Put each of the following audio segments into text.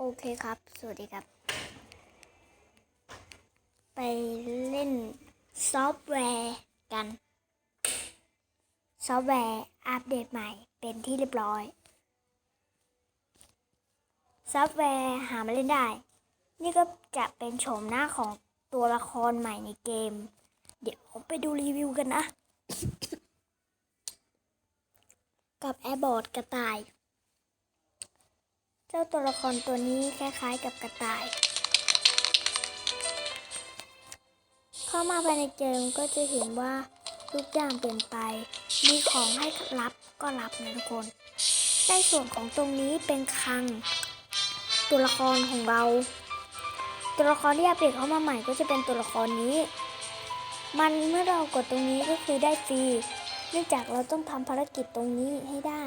โอเคครับ สวัสดีครับ ไปเล่นซอฟต์แวร์กัน ซอฟต์แวร์อัปเดตใหม่เป็นที่เรียบร้อย ซอฟต์แวร์หามาเล่นได้ นี่ก็จะเป็นโฉมหน้าของตัวละครใหม่ในเกม เดี๋ยวไปดูรีวิวกันนะ กับแอร์บอร์ดกระต่าย เจ้าตัวละครตัวนี้คล้ายๆกับกระต่าย เข้ามาภายในเกมก็จะเห็นว่าทุกอย่างเปลี่ยนไป มีของให้รับก็รับนะทุกคน ในส่วนของตรงนี้เป็นคลัง ตัวละครของเรา ตัวละครที่อัปเดตเข้ามาใหม่ก็จะเป็นตัวละครนี้ มันเมื่อเรากดตรงนี้ก็คือได้ฟรี เนื่องจากเราต้องทำภารกิจตรงนี้ให้ได้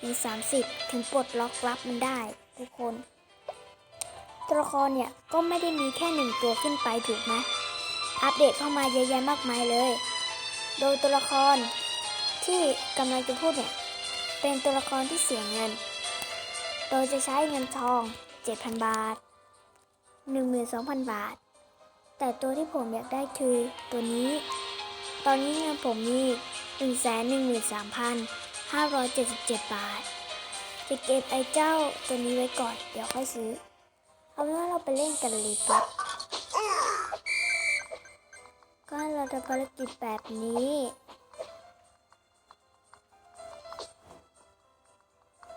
ถึง 30 ถึงปลดล็อกรับมันได้ ทุกคน ตัวละครเนี่ย ก็ไม่ได้มีแค่หนึ่งตัวขึ้นไปถูกไหมอัปเดตเข้ามาเยอะแยะมากมายเลย โดยตัวละครที่กำลังจะพูดเนี่ย เป็นตัวละครที่เสียเงิน โดยจะใช้เงินทอง 7,000 บาท 12,000 บาท แต่ตัวที่ผมอยากได้คือตัวนี้ ตอนนี้เงินผมมี 113,000 577 บาทจะเก็บไอ้เจ้าตัวนี้ไว้ก่อน เดี๋ยวค่อยซื้อ เอาเป็นว่าเราไปเล่นกันเลยครับก็เราจะภารกิจแบบนี้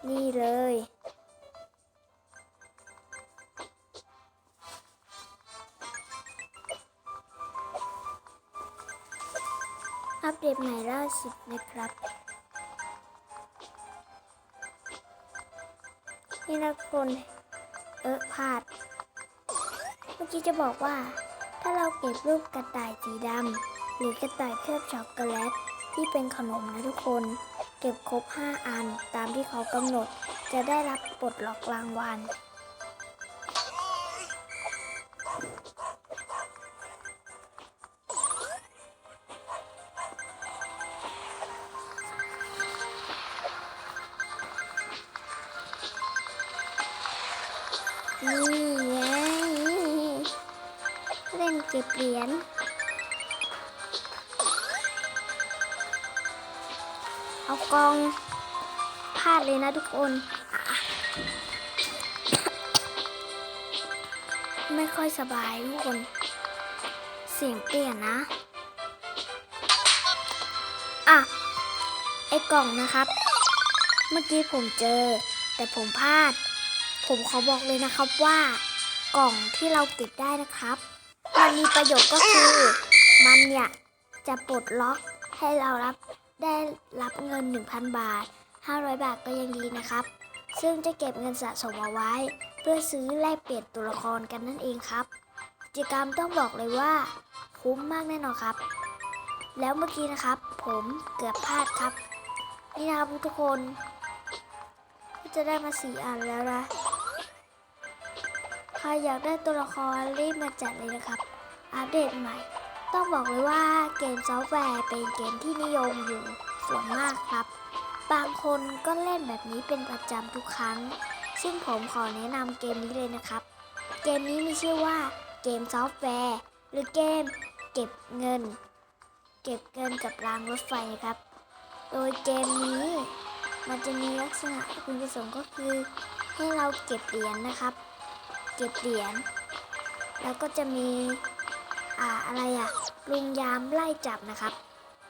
นี่เลยอัปเดตใหม่ล่าสุดนะครับ นี่นะกคนเออพลาด เมื่อกี้จะบอกว่า ถ้าเราเก็บรูปกระต่ายสีดำหรือกระต่ายเคลือบช็อกโกแลตที่เป็นขนมนะทุกคน เก็บครบ 5 อันตามที่เขากำหนดจะได้รับปลดล็อกรางวัล นี่ไงเล่นเก็บเหรียญเอากองพลาดเลยนะทุกคน ไม่ค่อยสบายทุกคน เสียงเปลี่ยนนะ อะ ไอ้กล่องนะครับ เมื่อกี้ผมเจอ แต่ผมพลาด ผมขอบอกเลยนะครับว่ากล่องที่เราเก็บได้นะครับ มันมีประโยชน์ก็คือ มันเนี่ยจะปลดล็อกให้เรารับได้รับเงิน 1,000 บาท 500 บาทก็ยังดีนะครับ ซึ่งจะเก็บเงินสะสมเอาไว้ เพื่อซื้อแลกเปลี่ยนตัวละครกันนั่นเองครับ กิจกรรมต้องบอกเลยว่า คุ้มมากแน่นอนครับ แล้วเมื่อกี้นะครับ ผมเกือบพลาดครับ นี่นะครับทุกคนก็จะได้มาสี่อันแล้วนะ ใครอยากได้ตัวละครรีบมาจัดเลยนะครับ อัปเดตใหม่ ต้องบอกเลยว่าเกมซอฟต์แวร์เป็นเกมที่นิยมอยู่ส่วนมากครับ บางคนก็เล่นแบบนี้เป็นประจำทุกครั้ง ซึ่งผมขอแนะนำเกมนี้เลยนะครับ เกมนี้มีชื่อว่าเกมซอฟต์แวร์หรือเกมเก็บเงิน เก็บเงินกับรางรถไฟครับ โดยเกมนี้มันจะมีลักษณะคุณประสงค์ก็คือให้เราเก็บเหรียญนะครับ ก็บเหรียญ แล้วก็จะมีอ่าอะไรอะลุงยามไล่จับนะครับ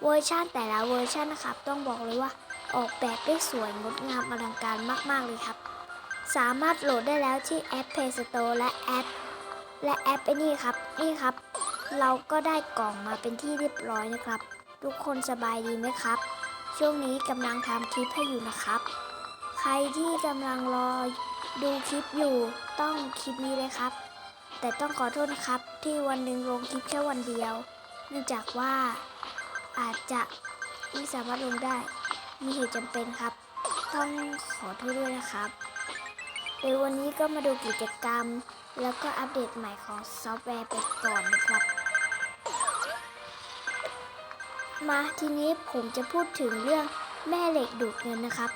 เวอร์ชันแต่ละเวอร์ชันนะครับ ต้องบอกเลยว่าออกแบบได้สวยงดงามอลังการมากๆเลยครับ สามารถโหลดได้แล้วที่แอป Play Store และแอป และแอปไอ้นี่ครับ นี่ครับ เราก็ได้กล่องมาเป็นที่เรียบร้อยนะครับ ทุกคนสบายดีไหมครับ ช่วงนี้กำลังทำคลิปให้อยู่นะครับ ใครที่กำลังรอ ดูคลิปอยู่ต้องคลิปนี้เลยครับ แต่ต้องขอโทษนะครับ ที่วันหนึ่งลงคลิปแค่วันเดียว เนื่องจากว่าอาจจะไม่สามารถลงได้มีเหตุจำเป็นครับ ต้องขอโทษด้วยนะครับเดี๋ยววันนี้ก็มาดูกิจกรรม แล้วก็อัปเดตใหม่ของซอฟต์แวร์ไปก่อนนะครับ มาทีนี้ผมจะพูดถึงเรื่องแม่เหล็กดูดเงินนะครับ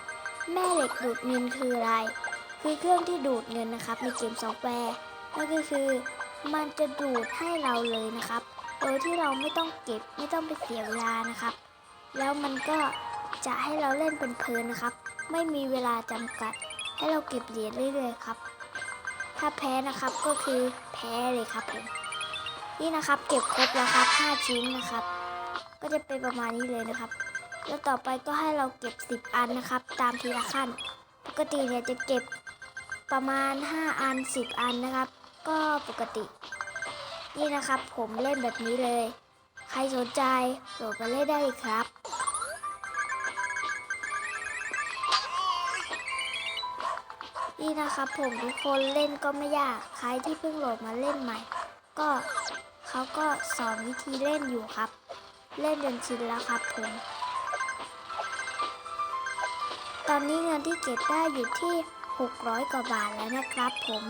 แม่เหล็กดูดเงินคืออะไร คือเครื่องที่ดูดเงินนะครับในเกมซอฟต์แวร์นั่นก็คือมันจะดูดให้เราเลยนะครับ โดยที่เราไม่ต้องเก็บไม่ต้องไปเสียเวลานะครับ แล้วมันก็จะให้เราเล่นเป็นเพลินนะครับ ไม่มีเวลาจำกัด ให้เราเก็บเหรียญเรื่อยๆครับ ถ้าแพ้นะครับก็คือแพ้เลยครับผมนี่นะครับเก็บครบแล้วครับ5ชิ้นนะครับ ก็จะเป็นประมาณนี้เลยนะครับ แล้วต่อไปก็ให้เราเก็บ 10 อันนะครับ ตามทีละขั้น ปกติเนี่ยจะเก็บ ประมาณ 5 อัน 10 อันนะครับ ก็ปกติ นี่นะครับผมเล่นแบบนี้เลย ใครสนใจโหลดมาเล่นได้เลยครับนี่นะครับผมทุกคนเล่นก็ไม่ยาก ใครที่เพิ่งโหลดมาเล่นใหม่ ก็เขาก็สอนวิธีเล่นอยู่ครับ เล่นจนชินแล้วครับผม ตอนนี้เงินที่เก็บได้อยู่ที่ 600 กว่าบาทแล้วนะครับผม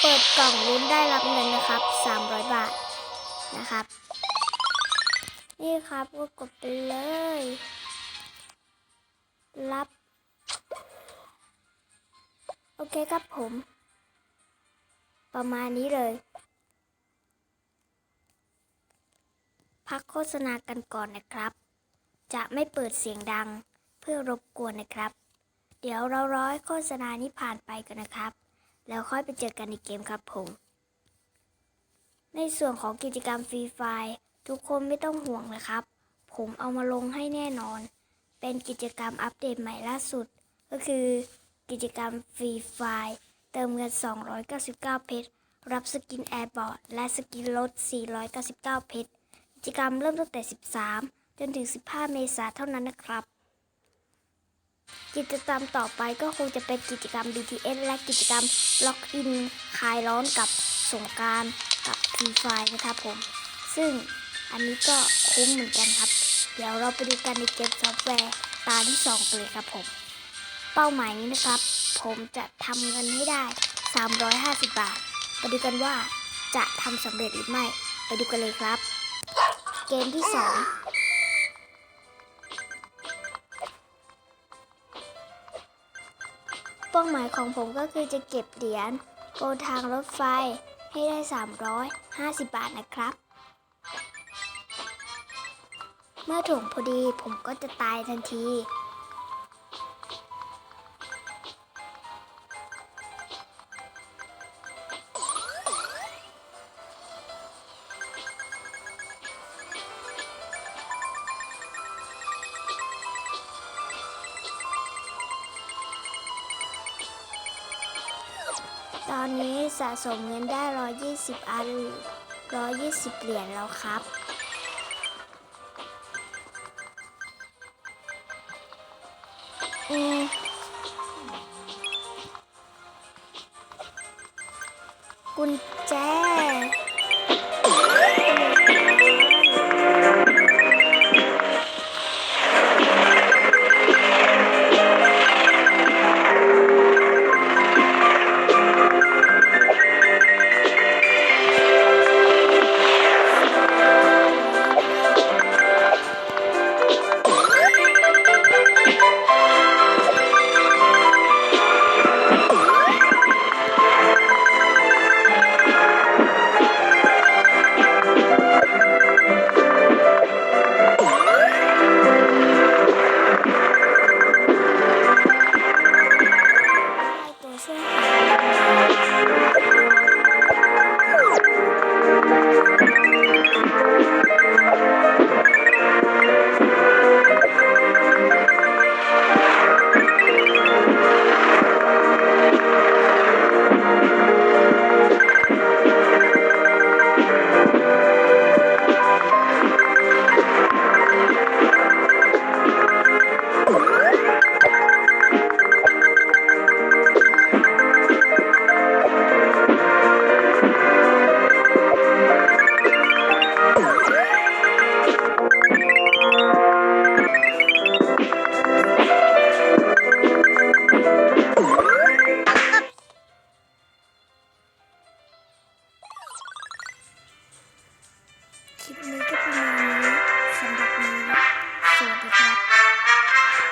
เปิดกล่องลุ้นได้รับเงินนะครับ 300 บาทนะครับ นี่ครับก็กดไปเลย รับ โอเคครับผม ประมาณนี้เลยพักโฆษณากันก่อนนะครับ จะไม่เปิดเสียงดังเพื่อรบกวนนะครับ เดี๋ยวเราร้อยโฆษณานี้ผ่านไปกันนะครับ แล้วค่อยไปเจอกันในเกมครับผม ในส่วนของกิจกรรมฟรีไฟล์ทุกคนไม่ต้องห่วงนะครับ ผมเอามาลงให้แน่นอน เป็นกิจกรรมอัปเดตใหม่ล่าสุด ก็คือกิจกรรมฟรีไฟล์เติมเงิน 299 เพชร รับสกินแอร์บอร์ดและสกินลด 499 เพชร กิจกรรมเริ่มตั้งแต่ 13 จนถึง 15 เมษายนเท่านั้นนะครับ กิจกรรมต่อไปก็คงจะเป็นกิจกรรม BTS และกิจกรรมล็อกอินคลายร้อนกับสงกรารกับฟรีไฟนะครับผม ซึ่งอันนี้ก็คุ้มเหมือนกันครับ เดี๋ยวเราไปดูกันในเกมซอฟต์แวร์ตาที่2กันเลยครับผม เป้าหมายนี้นะครับ ผมจะทำเงินให้ได้ 350 บาทไปดูกันว่าจะทำสำเร็จหรือไม่ ไปดูกันเลยครับ เกมที่ 2 เป้าหมายของผมก็คือจะเก็บเหรียญบนทางรถไฟให้ได้ 350 บาทนะครับ เมื่อถ่วงพอดีผมก็จะตายทันที ตอนนี้สะสมเงินได้ 120 อัน 120 เหรียญแล้วครับ อืมกุญ